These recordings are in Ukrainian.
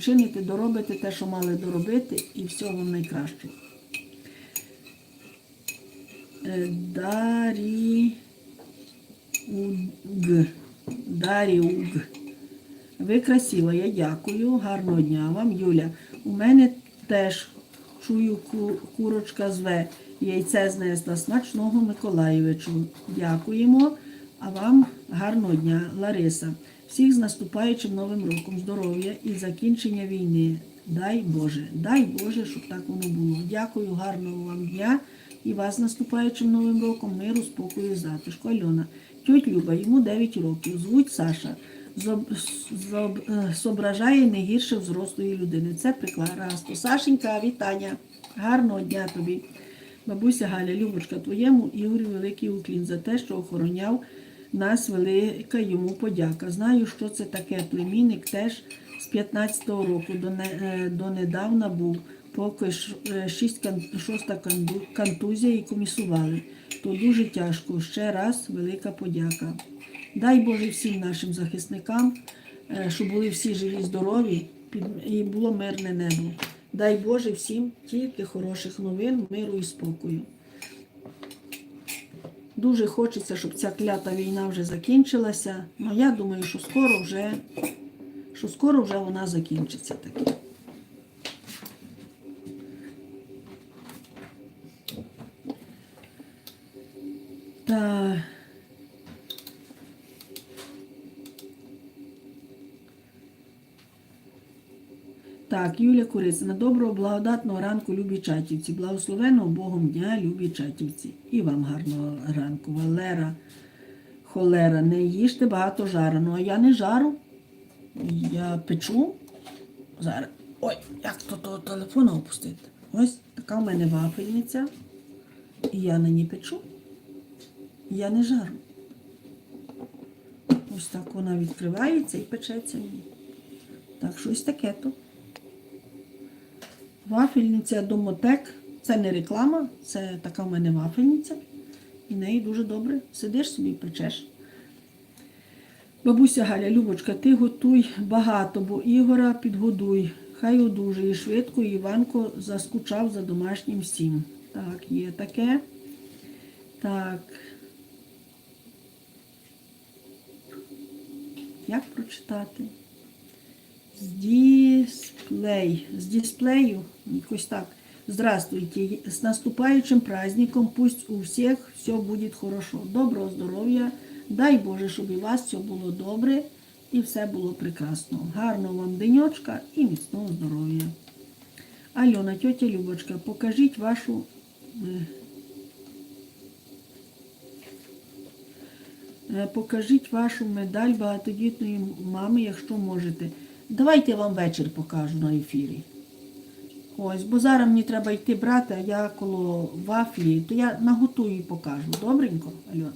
чините, доробите те, що мали доробити, і всього вам найкраще. Е, Дарі Уг. Даріуг. Ви красива, я дякую. Гарного дня вам, Юля. У мене теж чую ку- курочка зве. Яйце знесла. Смачного Миколаєвичу. Дякуємо. А вам гарного дня, Лариса. Всіх з наступаючим новим роком, здоров'я і закінчення війни. Дай Боже, дай Боже, щоб так воно було. Дякую, гарного вам дня і вас з наступаючим новим роком, миру, спокою, затишку. Альона, тьоть Люба, йому 9 років, звуть Саша. Зоб, зоб, е, зображає не гірше взрослої людини. Це прекрасно. Сашенька, вітання. Гарного дня тобі. Бабуся Галя, Любочка, твоєму Ігорю великий уклін за те, що охороняв нас, велика йому подяка. Знаю, що це таке. Племінник теж з 15-го року до, не, е, донедавна був, поки е, шоста контузія і комісували. То дуже тяжко. Ще раз велика подяка. Дай Боже всім нашим захисникам, е, щоб були всі живі, здорові і було мирне небо. Дай Боже всім тільки хороших новин, миру і спокою. Дуже хочеться, щоб ця клята війна вже закінчилася. Ну я думаю, що скоро вже, що скоро вже вона закінчиться таки. Та... Так, Юлія Курицина, доброго, благодатного ранку, любі чатівці. Благословеного Богом дня, любі чатівці. І вам гарного ранку. Валера, холера, не їжте багато жареного. Я не жару. Я печу. Зараз. Ой, як то того телефона опустити? Ось така в мене вафельниця. І я на ній печу. Я не жару. Ось так вона відкривається і печеться мені. Так, щось таке то. Вафельниця Домотек. Це не реклама, це така в мене вафельниця. І неї дуже добре. Сидиш собі і печеш. Бабуся Галя, Любочка, ти готуй багато, бо Ігора підгодуй. Хай одужує швидко, і Іванко заскучав за домашнім всім. Так, є таке. Так. Як прочитати? З дисплей. З дисплею. Якось так. Здравствуйте. С наступающим праздником. Пусть у всех все будет хорошо. Доброго здоров'я. Дай Боже, щоб у вас все було добре і все було прекрасно. Гарного вам денечка і міцного здоров'я. Альона, тьотя Любочка, покажіть вашу. е, Е, Покажіть вашу медаль багатодітної мами, якщо можете. Давайте я вам вечір покажу на ефірі. Ось, бо зараз мені треба йти брати, а я коло вафлі, то я наготую і покажу. Добренько, Альон?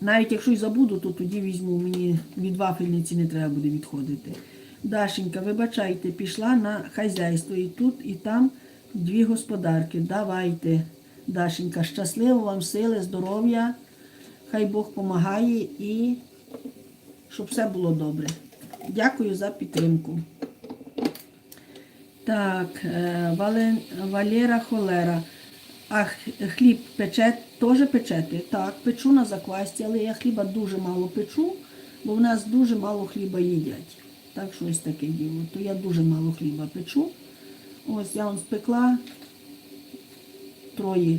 Навіть якщо й забуду, то тоді візьму, мені від вафельниці не треба буде відходити. Дашенька, вибачайте, пішла на хазяйство і тут, і там дві господарки. Давайте, Дашенька, щасливо вам сили, здоров'я. Хай Бог помагає і щоб все було добре. Дякую за підтримку. Так, е, Вален, Валера Холера. А хліб пече, теж печете? Так, печу на заквасті, але я хліба дуже мало печу, бо в нас дуже мало хліба їдять. Так що ось таке діло. То я дуже мало хліба печу. Ось я он спекла троє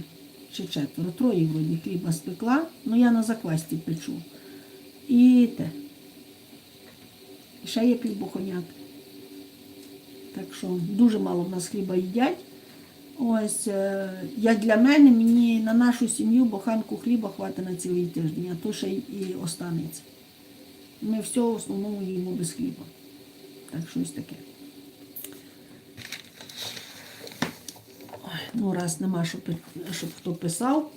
чи четверо, троє вроді хліба спекла, але я на заквасті печу. І те. І ще є півбухонят. Так що дуже мало в нас хліба їдять. Ось, е, як для мене, мені на нашу сім'ю буханку хліба хватить на цілий тиждень, а то ще і останеться. Ми все в основному їмо без хліба. Так щось таке. Ой, ну, раз нема, щоб, щоб хто писав,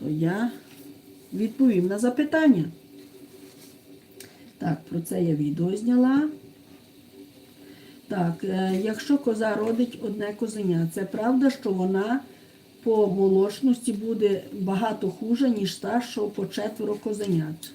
то я відповім на запитання. Так, про це я відео зняла. Так, е, якщо коза родить одне козеня, це правда, що вона по молочності буде багато хуже, ніж та, що по четверо козенят.